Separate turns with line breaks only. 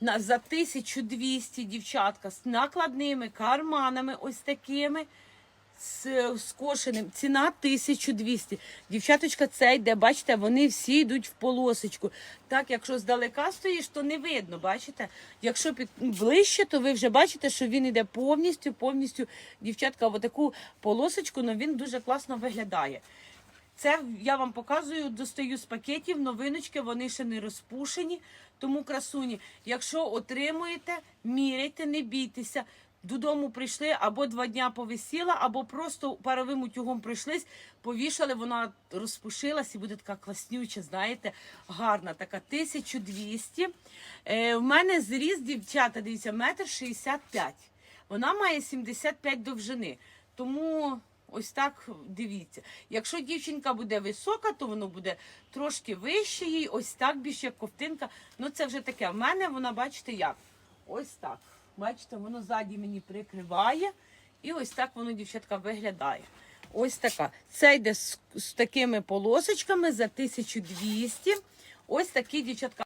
за 1200 дівчатка з накладними карманами, ось такими. З скошеним. Ціна 1200. Дівчаточка, це йде, бачите, вони всі йдуть в полосочку. Так, якщо здалека стоїш, то не видно, бачите? Якщо під ближче, то ви вже бачите, що він йде повністю, повністю, дівчатка, в таку полосочку, але він дуже класно виглядає. Це я вам показую, достаю з пакетів, новиночки, вони ще не розпушені. Тому красуні, якщо отримуєте, міряйте, не бійтеся. Додому прийшли або два дня повисіла, або просто паровим утюгом прийшлись, повішали, вона розпушилась і буде така класнюча, знаєте, гарна, така 1200. Е, в мене зріс, дівчата, дивіться, метр 65. Вона має 75 довжини. Тому ось так дивіться. Якщо дівчинка буде висока, то воно буде трошки вище їй, ось так більше як ковтинка. Ну це вже таке. В мене вона, бачите, як? Ось так. Бачите, воно ззаді мені прикриває. І ось так воно, дівчатка, виглядає. Ось така. Це йде з, з такими полосочками за 1200. Ось такі, дівчатка.